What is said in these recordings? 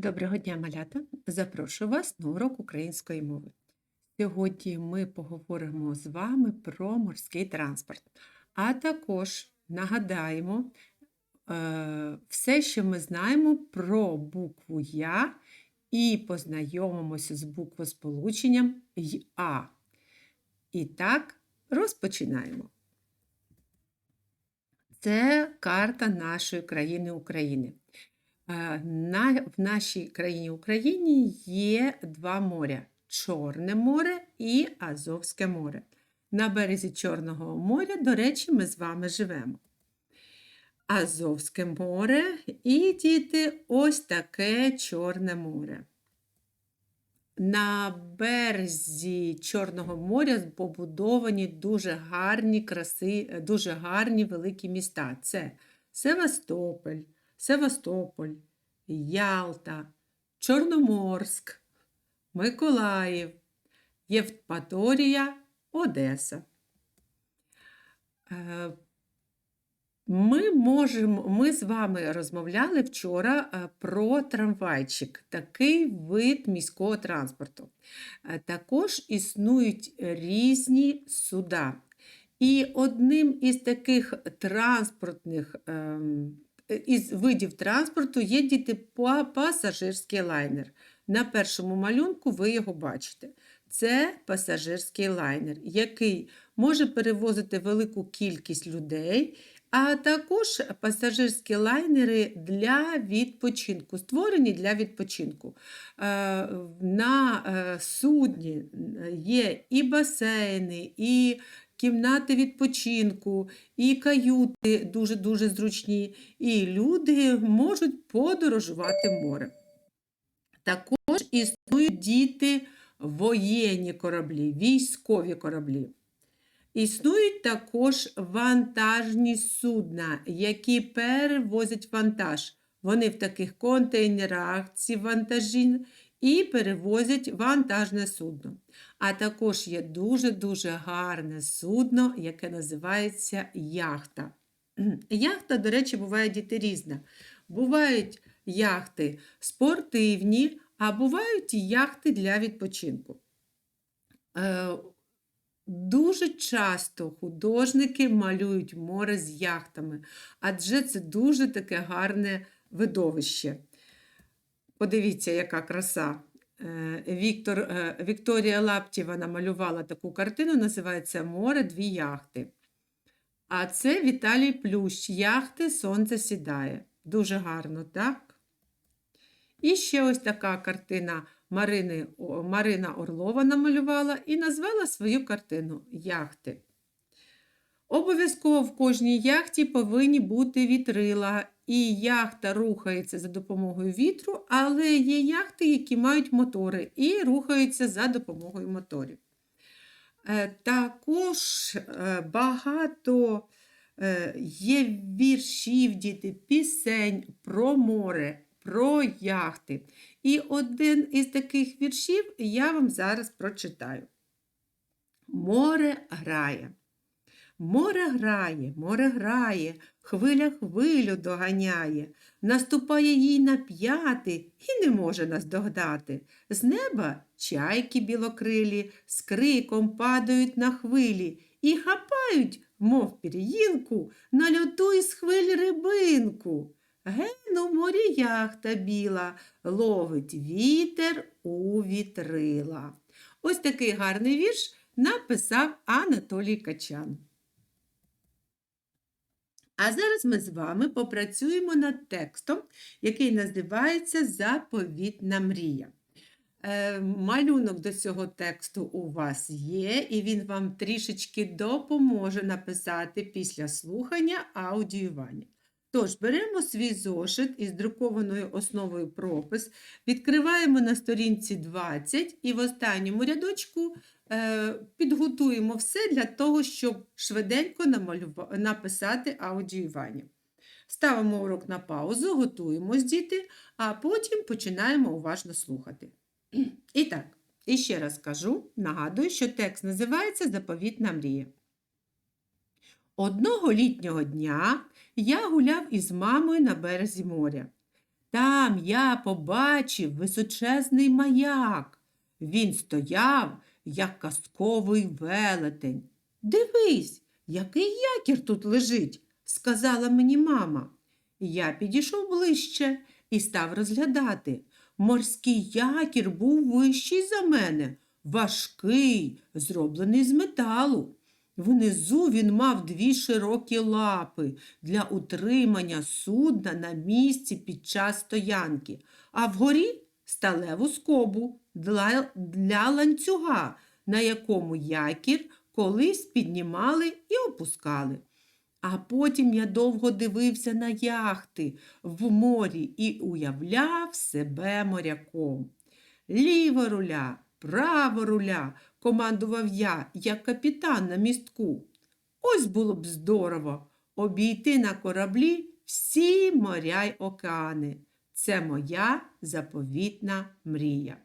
Доброго дня, малята! Запрошую вас на урок української мови. Сьогодні ми поговоримо з вами про морський транспорт, а також нагадаємо е, все, що ми знаємо про букву Я і познайомимося з буквосполученням й-а. І так, розпочинаємо. Це карта нашої країни України. Е, в нашій країні Україні є два моря Чорне море і Азовське море. На березі Чорного моря, до речі, ми з вами живемо. Азовське море і діти ось таке Чорне море. На березі Чорного моря побудовані дуже гарні краси, дуже гарні великі міста. Це Севастополь, Севастополь, Ялта, Чорноморськ, Миколаїв, Євпаторія, Одеса. Е, Ми, можемо, ми з вами розмовляли вчора е, про трамвайчик, такий вид міського транспорту. Е, Також існують різні суда. І одним із таких транспортних ем, із видів транспорту є діти пасажирський лайнер. На першому малюнку ви його бачите. Це пасажирський лайнер, який може перевозити велику кількість людей, а також пасажирські лайнери для відпочинку, створені для відпочинку. Е, На е, судні є і басейни, і кімнати відпочинку, і каюти дуже-дуже зручні, і люди можуть подорожувати морем. Також існують діти воєнні кораблі, військові кораблі. Існують також вантажні судна, які перевозять вантаж. Вони в таких контейнерах, ці вантажі, і перевозять вантажне судно. А також є дуже-дуже гарне судно, яке називається яхта. Яхта, до речі, буває діти різна. Бувають яхти спортивні, а бувають яхти для відпочинку. Е, Дуже часто художники малюють море з яхтами, адже це дуже таке гарне видовище. Подивіться, яка краса. Е, Віктор, е, Вікторія Лаптєва намалювала таку картину, називається Море дві яхти. А це Віталій Плющ, яхти Сонце сідає. Дуже гарно, так? І ще ось така картина Марини, Марина Орлова намалювала і назвала свою картину Яхти. Обов'язково в кожній яхті повинні бути вітрила, і яхта рухається за допомогою вітру, але є яхти, які мають мотори і рухаються за допомогою моторів. Е, Також е, багато е, є віршів, діти, пісень про море, про яхти. І один із таких віршів я вам зараз прочитаю. Море грає. Море грає, море грає, хвиля хвилю доганяє, наступає їй на п'яти і не може наздогнати. З неба чайки білокрилі з криком падають на хвилі і хапають, мов пір'їнку, на льоту із хвиль рибинку. Ген у морі яхта біла, ловить вітер у вітрила. Ось такий гарний вірш написав Анатолій Качан. А зараз ми з вами попрацюємо над текстом, який називається Заповітна мрія. Е, Малюнок до цього тексту у вас є, і він вам трішечки допоможе написати після слухання аудіювання. Тож, беремо свій зошит із друкованою основою пропис, відкриваємо на сторінці 20 і в останньому рядочку підготуємо все для того, щоб швиденько написати аудіювання. Ставимо урок на паузу, готуємось, діти, а потім починаємо уважно слухати. І так, і ще раз кажу, нагадую, що текст називається Заповітна мрія. Одного літнього дня я гуляв із мамою на березі моря. Там я побачив височезний маяк. Він стояв, як казковий велетень. Дивись, який якір тут лежить, сказала мені мама. Я підійшов ближче і став розглядати. Морський якір був вищий за мене, важкий, зроблений з металу. Внизу він мав дві широкі лапи для утримання судна на місці під час стоянки, а вгорі сталеву скобу для, для ланцюга, на якому якір колись піднімали і опускали. А потім я довго дивився на яхти в морі і уявляв себе моряком. Ліво руля, право руля, командував я, як капітан на містку. Ось було б здорово обійти на кораблі всі моря й океани. Це моя заповітна мрія.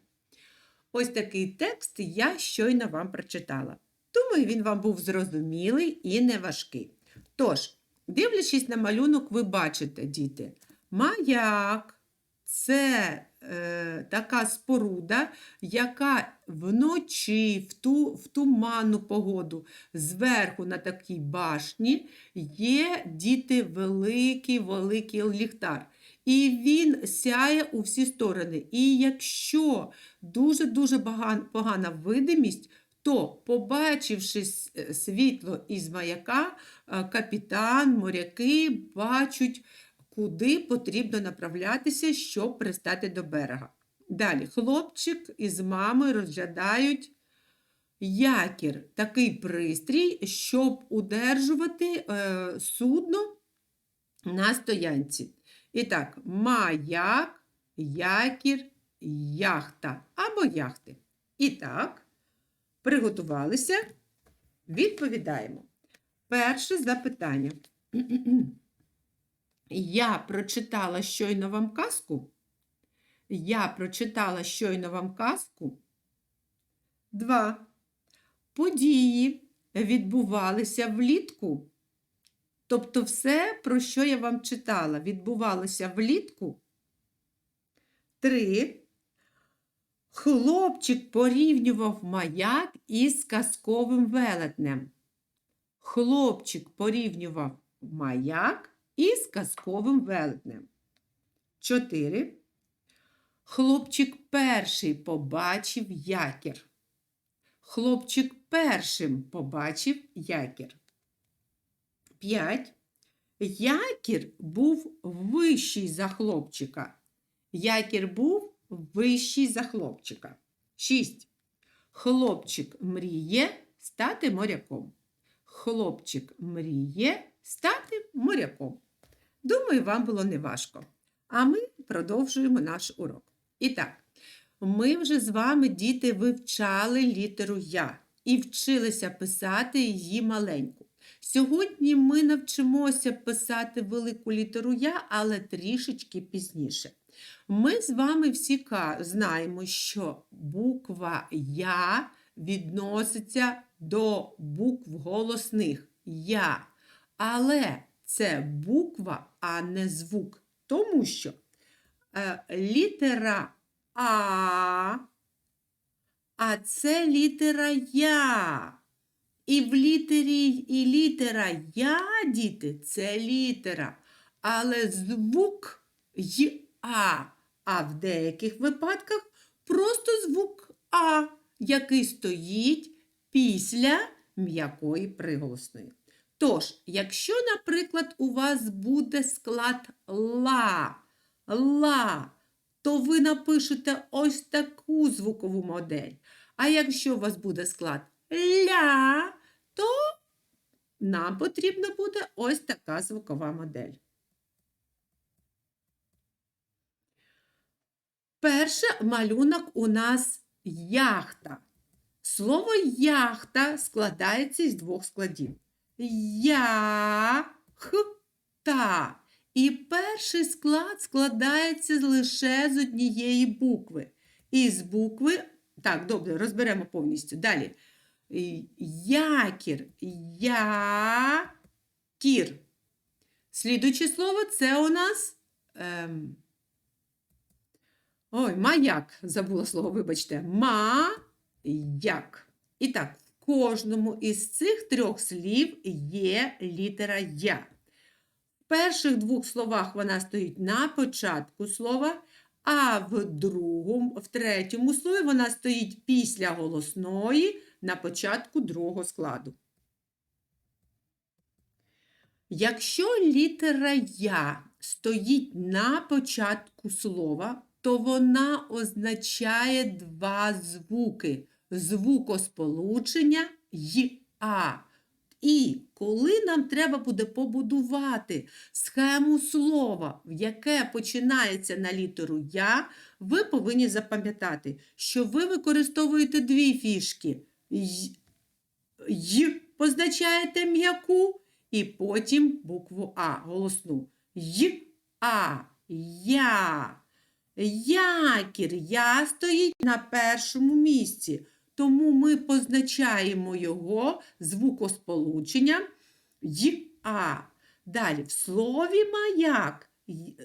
Ось такий текст я щойно вам прочитала. Думаю, він вам був зрозумілий і неважкий. Тож, дивлячись на малюнок, ви бачите, діти, маяк це е, така споруда, яка вночі в, ту, в туманну погоду зверху на такій башні є діти великий великий ліхтар. І він сяє у всі сторони. І якщо дуже-дуже погана видимість, то, побачивши світло із маяка, е, капітан, моряки бачать, куди потрібно направлятися, щоб пристати до берега. Далі хлопчик із мамою розглядають якір, такий пристрій, щоб удержувати е, судно на стоянці. І так, маяк, якір, яхта або яхти. І так, приготувалися, відповідаємо. Перше запитання. Я прочитала щойно вам казку. Я прочитала щойно вам казку. Два. Події відбувалися влітку. Тобто все, про що я вам читала, відбувалося влітку. Три. Хлопчик порівнював маяк із казковим велетнем. Хлопчик порівнював маяк із казковим велетнем. Чотири. Хлопчик перший побачив якір. Хлопчик першим побачив якір. 5. Якір був вищий за хлопчика. Якір був вищий за хлопчика. 6. Хлопчик мріє стати моряком. Хлопчик мріє стати моряком. Думаю, вам було неважко. А ми продовжуємо наш урок. І так, ми вже з вами, діти, вивчали літеру Я і вчилися писати її маленьку. Сьогодні ми навчимося писати велику літеру Я, але трішечки пізніше. Ми з вами всі знаємо, що буква Я відноситься до букв голосних Я. Але це буква, а не звук. Тому що е, літера А, а це літера Я. І в літері і літера Я, діти, це літера. Але звук й А. А в деяких випадках просто звук А, який стоїть після м'якої приголосної. Тож, якщо, наприклад, у вас буде склад ла, ла, то ви напишете ось таку звукову модель. А якщо у вас буде склад ля, нам потрібна буде ось така звукова модель. Перше малюнок у нас яхта. Слово яхта складається із двох складів. Я-х-та. І перший склад складається лише з однієї букви. І з букви, так, добре, розберемо повністю. Далі. Якір. Якір. Слідуюче слово це у нас ем, Ой, маяк, забула слово, вибачте. Ма-як. І так, в кожному із цих трьох слів є літера Я. В перших двох словах вона стоїть на початку слова, а в другому, в третьому слові вона стоїть після голосної на початку другого складу. Якщо літера Я стоїть на початку слова, то вона означає два звуки звукосполучення й а. І коли нам треба буде побудувати схему слова, в яке починається на літеру Я, ви повинні запам'ятати, що ви використовуєте дві фішки. Й, й позначаєте м'яку, і потім букву А голосну. Й, А, Я. Якір Я стоїть на першому місці, тому ми позначаємо його звукосполученням й А. Далі в слові маяк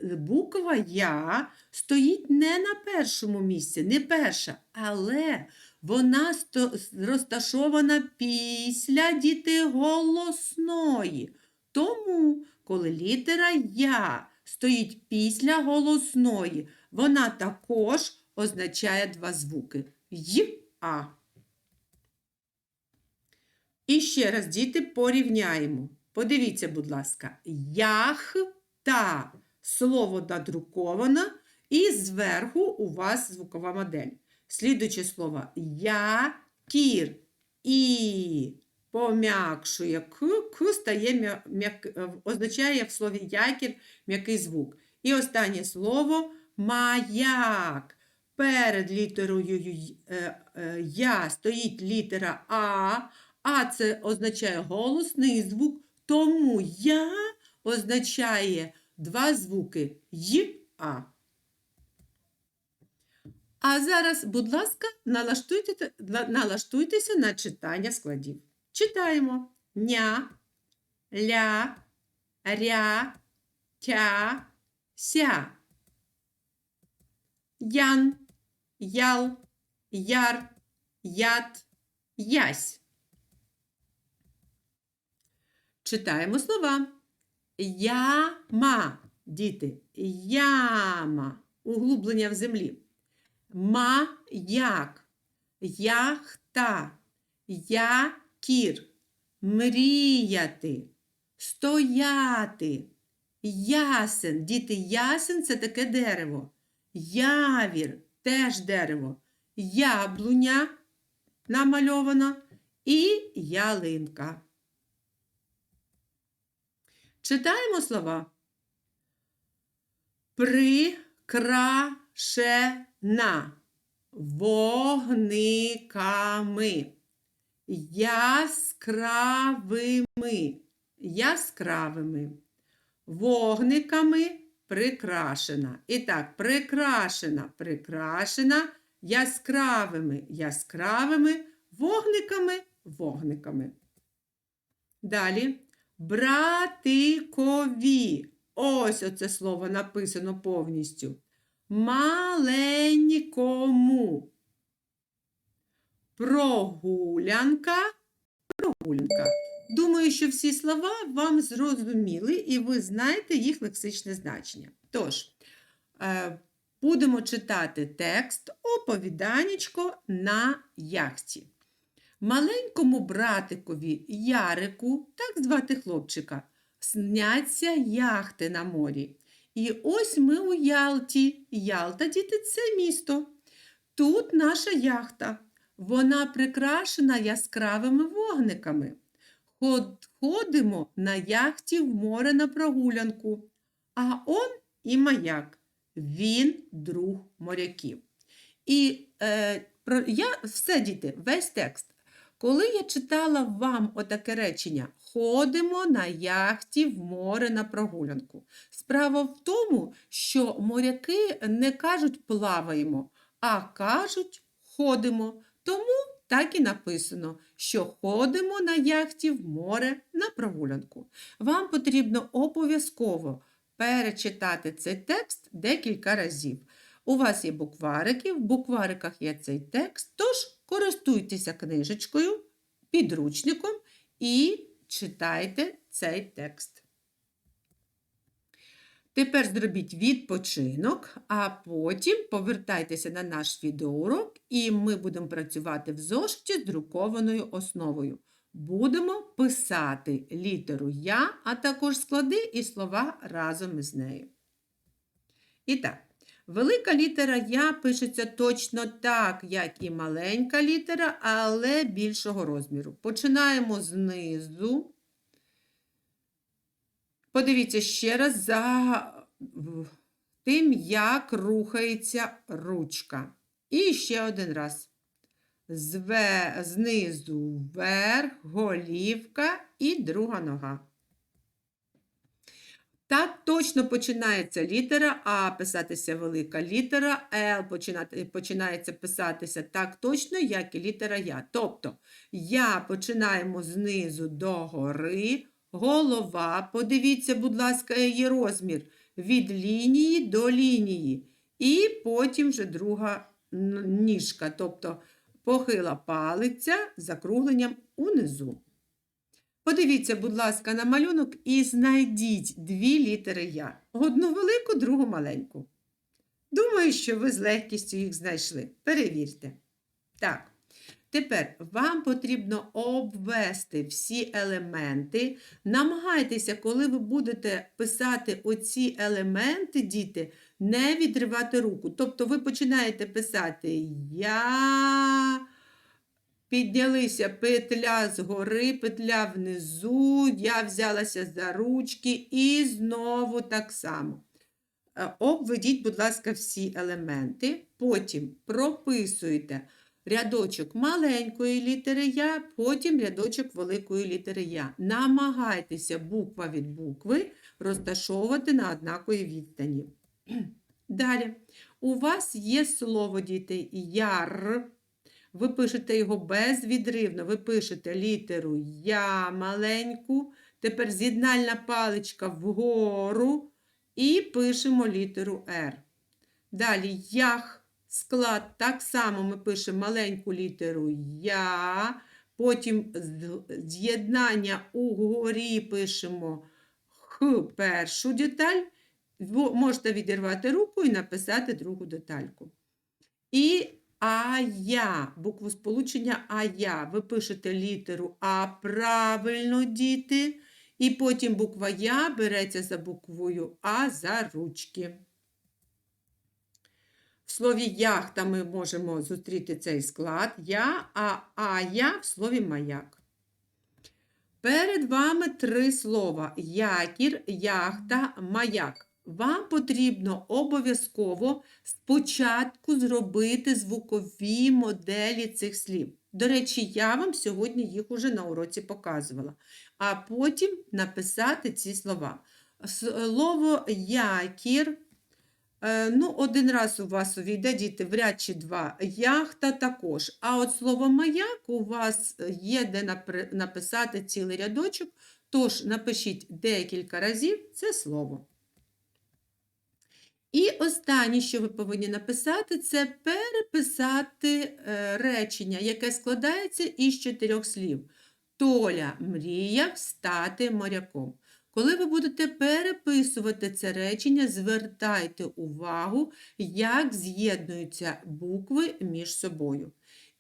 буква Я стоїть не на першому місці, не перша, але вона розташована після діти голосної. Тому, коли літера Я стоїть після голосної, вона також означає два звуки й а. І ще раз, діти, порівняємо. Подивіться, будь ласка, яхта. Слово надруковано, і зверху у вас звукова модель. Слідуюче слово якір. І пом'якшує к, к стає м'як, е, означає в слові якір м'який звук. І останнє слово маяк. Перед літерою е, е, Я стоїть літера А, а це означає голосний звук, тому Я означає два звуки й А. А зараз, будь ласка, налаштуйте, налаштуйтеся на читання складів. Читаємо ня, ля, ря, тя, ся. Ян, ял, яр, ят, ясь. Читаємо слова. Яма, діти, яма, углублення в землі. Маяк, яхта, якір, мріяти, стояти, ясен. Діти, ясен це таке дерево. Явір теж дерево. Яблуня намальована і ялинка. Читаємо слова. Прикрашена вогниками, яскравими, яскравими, вогниками прикрашена. І так, прикрашена, прикрашена яскравими, яскравими, вогниками, вогниками. Далі. Братикові. Ось оце слово написано повністю. Маленькому. Прогулянка. Прогулянка. Думаю, що всі слова вам зрозуміли і ви знаєте їх лексичне значення. Тож, е, будемо читати текст оповіданечко на яхті. Маленькому братикові Ярику, так звати хлопчика, сняться яхти на морі. І ось ми у Ялті. Ялта, діти, це місто. Тут наша яхта. Вона прикрашена яскравими вогниками. Ходимо на яхті в море на прогулянку. А он і маяк. Він друг моряків. І е, про, я все, діти, весь текст. Коли я читала вам отаке речення Ходимо на яхті в море на прогулянку. Справа в тому, що моряки не кажуть плаваємо, а кажуть ходимо. Тому так і написано, що ходимо на яхті в море на прогулянку. Вам потрібно обов'язково перечитати цей текст декілька разів. У вас є букварики, в буквариках є цей текст, тож користуйтеся книжечкою, підручником і читайте цей текст. Тепер зробіть відпочинок, а потім повертайтеся на наш відеоурок, і ми будемо працювати в зошиті з друкованою основою. Будемо писати літеру Я, а також склади і слова разом із нею. І так, велика літера Я пишеться точно так, як і маленька літера, але більшого розміру. Починаємо знизу. Подивіться ще раз за тим, як рухається ручка. І ще один раз. Зве, знизу вверх, голівка і друга нога. Так точно починається літера А, писатися велика літера Л, починається писатися так точно, як і літера Я. Тобто Я починаємо знизу до гори, голова, подивіться, будь ласка, її розмір від лінії до лінії. І потім вже друга ніжка, тобто похила палиця закругленням унизу. Подивіться, будь ласка, на малюнок і знайдіть дві літери Я. Одну велику, другу маленьку. Думаю, що ви з легкістю їх знайшли. Перевірте. Так. Тепер вам потрібно обвести всі елементи. Намагайтеся, коли ви будете писати оці елементи, діти, не відривати руку. Тобто ви починаєте писати Я. Піднялися петля згори, петля внизу, я взялася за ручки і знову так само. Е, обведіть, будь ласка, всі елементи, потім прописуйте рядочок маленької літери Я, потім рядочок великої літери Я. Намагайтеся буква від букви розташовувати на однаковій відстані. Далі, у вас є слово діти яр. Ви пишете його безвідривно. Ви пишете літеру Я маленьку. Тепер з'єднальна паличка вгору і пишемо літеру Р. Далі ях, склад. Так само ми пишемо маленьку літеру Я. Потім з'єднання угорі пишемо Х першу деталь. Можете відірвати руку і написати другу детальку. І а я, букву сполучення А я. Ви пишете літеру А правильно, діти. І потім буква Я береться за буквою А за ручки. В слові яхта ми можемо зустріти цей склад Я, а А я в слові маяк. Перед вами три слова: якір, яхта, маяк вам потрібно обов'язково спочатку зробити звукові моделі цих слів. До речі, я вам сьогодні їх уже на уроці показувала. А потім написати ці слова. Слово якір. Е, ну, один раз у вас увійде, діти, вряд чи два. Яхта також. А от слово маяк у вас є де написати цілий рядочок. Тож напишіть декілька разів це слово. І останнє, що ви повинні написати, це переписати е, речення, яке складається із чотирьох слів. Толя мріяв стати моряком. Коли ви будете переписувати це речення, звертайте увагу, як з'єднуються букви між собою.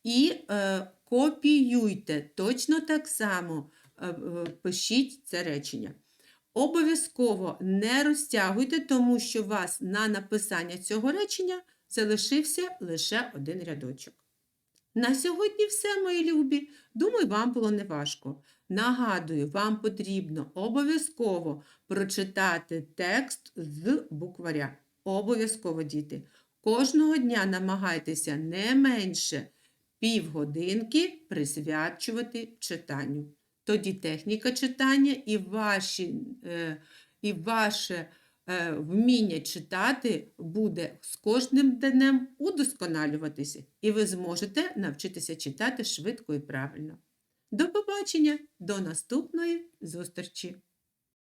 І е, копіюйте точно так само е, пишіть це речення. Обов'язково не розтягуйте, тому що у вас на написання цього речення залишився лише один рядочок. На сьогодні все, мої любі. Думаю, вам було неважко. Нагадую, вам потрібно обов'язково прочитати текст з букваря. Обов'язково, діти. Кожного дня намагайтеся не менше півгодинки присвячувати читанню тоді техніка читання і ваші, е, і ваше е, вміння читати буде з кожним днем удосконалюватися, і ви зможете навчитися читати швидко і правильно. До побачення, до наступної зустрічі!